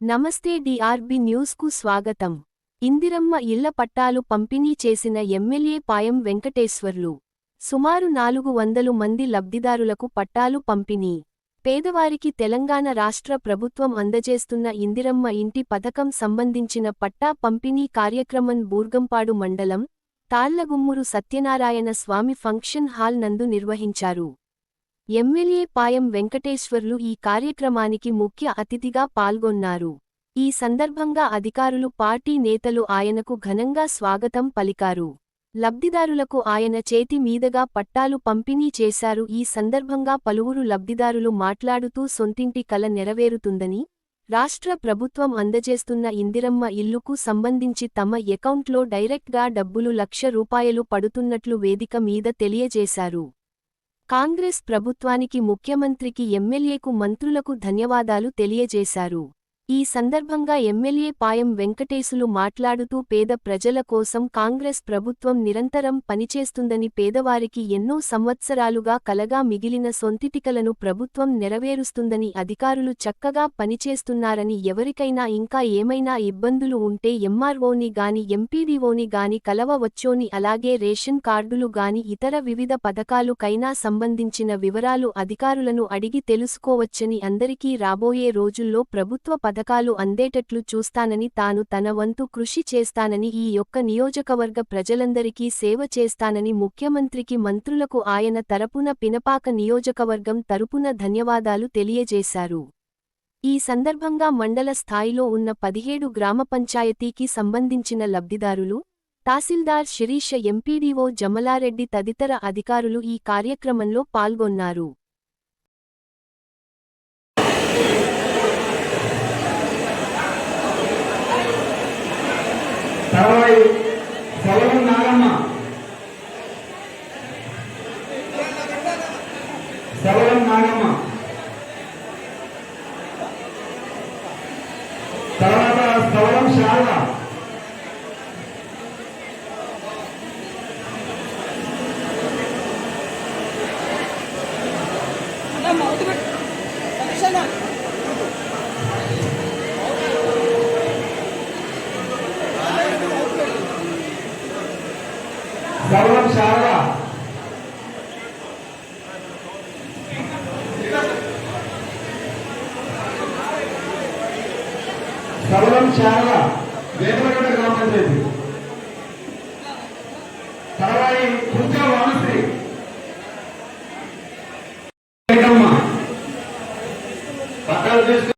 నమస్తే డిఆర్బి న్యూస్కు స్వాగతం. ఇందిరమ్మ ఇళ్ళ పట్టాలు పంపిణీ చేసిన ఎమ్మెల్యే పాయం వెంకటేశ్వర్లు. సుమారు నాలుగు వందలు మంది లబ్ధిదారులకు పట్టాలు పంపిణీ. పేదవారికి తెలంగాణ రాష్ట్ర ప్రభుత్వం అందజేస్తున్న ఇందిరమ్మ ఇంటి పథకం సంబంధించిన పట్టా పంపిణీ కార్యక్రమం బూర్గంపాడు మండలం తాళ్ళగుమ్మురు సత్యనారాయణ స్వామి ఫంక్షన్ హాల్ నందు నిర్వహించారు. ఎమ్మెల్యే పాయం వెంకటేశ్వర్లు ఈ కార్యక్రమానికి ముఖ్య అతిథిగా పాల్గొన్నారు. ఈ సందర్భంగా అధికారులు పార్టీ నేతలు ఆయనకు ఘనంగా స్వాగతం పలికారు. లబ్ధిదారులకు ఆయన చేతి మీదగా పట్టాలు పంపిణీ చేశారు. ఈ సందర్భంగా పలువురు లబ్ధిదారులు మాట్లాడుతూ సొంతింటి కల నెరవేరుతుందని రాష్ట్ర ప్రభుత్వం అందజేస్తున్న ఇందిరమ్మ ఇల్లుకు సంబంధించి తమ ఎకౌంట్లో డైరెక్ట్గా డబ్బులు లక్ష రూపాయలు పడుతున్నట్లు వేదిక మీద తెలియజేశారు. కాంగ్రెస్ ప్రభుత్వానికి ముఖ్యమంత్రికి ఎమ్మెల్యేకు మంత్రులకు ధన్యవాదాలు తెలియజేశారు. ఈ సందర్భంగా ఎమ్మెల్యే పాయం వెంకటేశులు మాట్లాడుతూ పేద ప్రజల కోసం కాంగ్రెస్ ప్రభుత్వం నిరంతరం పనిచేస్తుందని పేదవారికి ఎన్నో సంవత్సరాలుగా కలగా మిగిలిన సొంతిటికలను ప్రభుత్వం నెరవేరుస్తుందని అధికారులు చక్కగా పనిచేస్తున్నారని ఎవరికైనా ఇంకా ఏమైనా ఇబ్బందులు ఉంటే ఎంఆర్ఓని గాని ఎంపీడీఓని గాని కలవవచ్చోని అలాగే రేషన్ కార్డులు గాని ఇతర వివిధ పథకాలు కైనా సంబంధించిన వివరాలు అధికారులను అడిగి తెలుసుకోవచ్చని అందరికీ రాబోయే రోజుల్లో ప్రభుత్వ పథకాలు అందేటట్లు చూస్తానని తాను తన వంతు కృషి చేస్తానని ఈ యొక్క నియోజకవర్గ ప్రజలందరికీ సేవ చేస్తానని ముఖ్యమంత్రికి మంత్రులకు ఆయన తరపున పినపాక నియోజకవర్గం తరపున ధన్యవాదాలు తెలియజేశారు. ఈ సందర్భంగా మండల స్థాయిలో ఉన్న పదిహేడు గ్రామ పంచాయతీకి సంబంధించిన లబ్ధిదారులు తహసీల్దార్ శిరీష ఎంపీడీఓ జమలారెడ్డి తదితర అధికారులు ఈ కార్యక్రమంలో పాల్గొన్నారు. తర్వాయి సెలవు నాగమ్మ. సెలవు నాగమ్మ. తర్వాత స్థలం శారద. సవరం శారద కవలం శారద వేదవగడ గ్రామ పంచాయతీ తర్వాయి కుంజ వామశ్రీ. వెంకమ్మ. పట్టాలు తీసుకు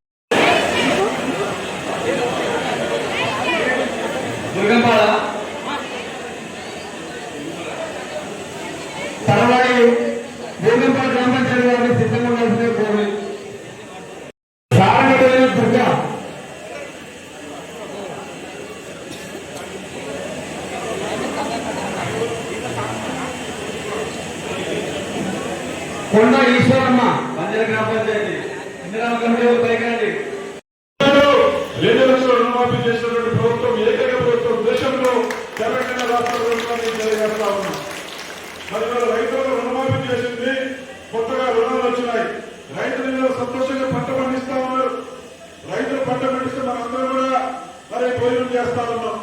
కొండ ఈశ్వరమ్మ. మందిర గ్రామ పంచాయతీ. ఇందిరా రెండు లక్షల రుణమాఫీ చేసినటువంటి ప్రభుత్వం ఏకైక ప్రభుత్వం దేశంలో తెలంగాణ రాష్ట్ర ప్రభుత్వాన్ని తెలియజేస్తా ఉన్నాం మరి రైతులకు రుణమాఫీ చేసింది కొత్తగా రుణాలు వచ్చినాయి. రైతులు సంతోషంగా పంట పండిస్తా ఉన్నారు. రైతులు పంట పండిస్తే మనందరం కూడా మరి భోజనం చేస్తా ఉన్నాం.